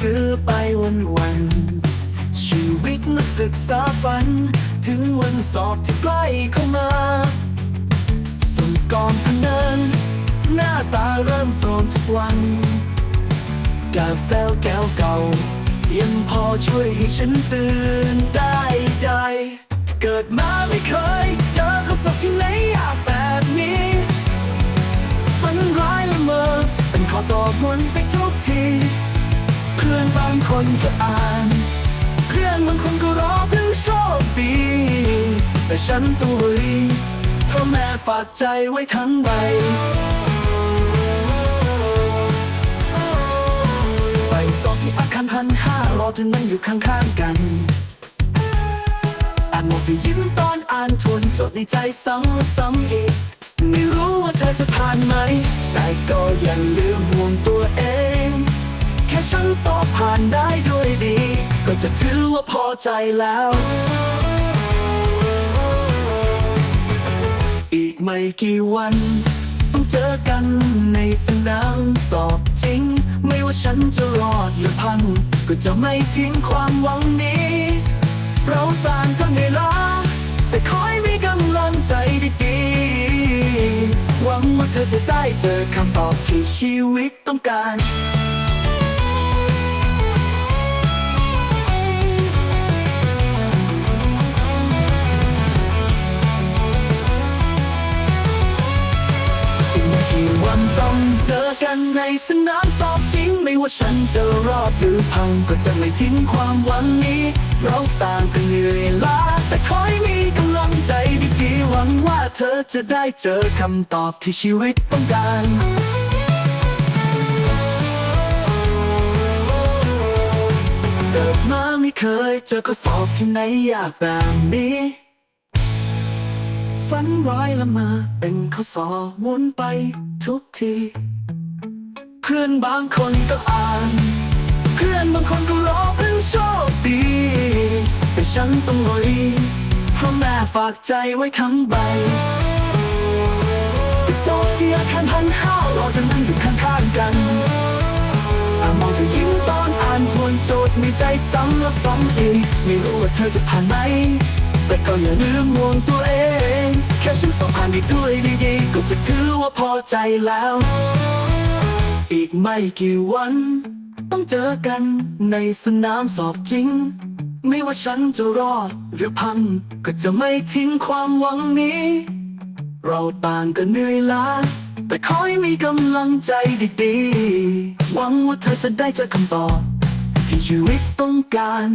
สือไปวันวันๆชีวิตนักศึกษาฝัน ถึงวันสอบที่ใกล้เข้ามา ส่งก่อนพนินหน้าตาเริ่มโทรมทุกวัน กาแฟแก้วเก่า ยังพอช่วยให้ฉันตื่นได้ได้ เกิดมาไม่เคย เจอข้อสอบที่ไหนยากแบบนี้ สอบวนไปทุกที เพื่อนบางคนก็อ่านเพื่อนบางคนก็รอเพิ่งโชคดี แต่ฉันตัวรีเพราะแม่ฝากใจไว้ทั้งใบไปสอบที่อาคารพันห้ารอเธอนั่งอยู่ข้างๆกันอ่านหมดจะยิ้มตอนอ่านทวนจทย์ในใจซ้ำและซ้ำอีกไม่รู้ว่าเธอจะผ่านไหม แต่ก็ย่าลืม สอบผ่านได้ด้วยดี ก็จะถือว่าพอใจแล้ว อีกไม่กี่วัน ต้องเจอกันในสนามสอบจริง ไม่ว่าฉันจะรอดหรือพัง ก็จะไม่ทิ้งความหวังนี้ เราต่างก็เหนื่อยล้าแต่คอยมีกำลังใจดีๆหวังว่าเธอจะได้เจอคำตอบที่ชีวิตต้องการ กันในสนามสอบจริง ไม่ว่าฉันจะรอดหรือพังก็จะไม่ทิ้งความหวังนี้ เราต่างกันเหนื่อยล้าแต่คอยมีกำลังใจดีๆหวังว่าเธอจะได้เจอคำตอบที่ชีวิตต้องการเกิดมาไม่เคยเจอข้อสอบที่ไหนยากแบบนี้ฝันร้ายละมาเป็นข้อสอบวนไปทุกที พื่อนบางคนก็อ่าน เพื่อนบางคนก็รอเพิ่งโชคดี แต่ฉันต้องลุยเพราะแม่ฝากใจไว้ทั้งใบไปสอบที่อาคารพันห้ารอจะนั่งอยู่ข้างๆกันอามองเธอยิ้มตอนอ่านทวนโจทย์ในใจซ้ำแล้วซ้ำอีก ไม่รู้ว่าเธอจะผ่านไหม แต่ก็อย่าลืมห่วงตัวเอง แค่ฉันสอบผ่านได้ด้วยดีๆก็จะถือว่าพอใจแล้ว อีกไม่กี่วัน ต้องเจอกันในสนามสอบจริง ไม่ว่าฉันจะรอดหรือพัง ก็จะไม่ทิ้งความหวังนี้ เราต่างกันเหนื่อยล้าแต่คอยมีกำลังใจดีๆ หวังว่าเธอจะได้เจอคำตอบที่ชีวิตต้องการ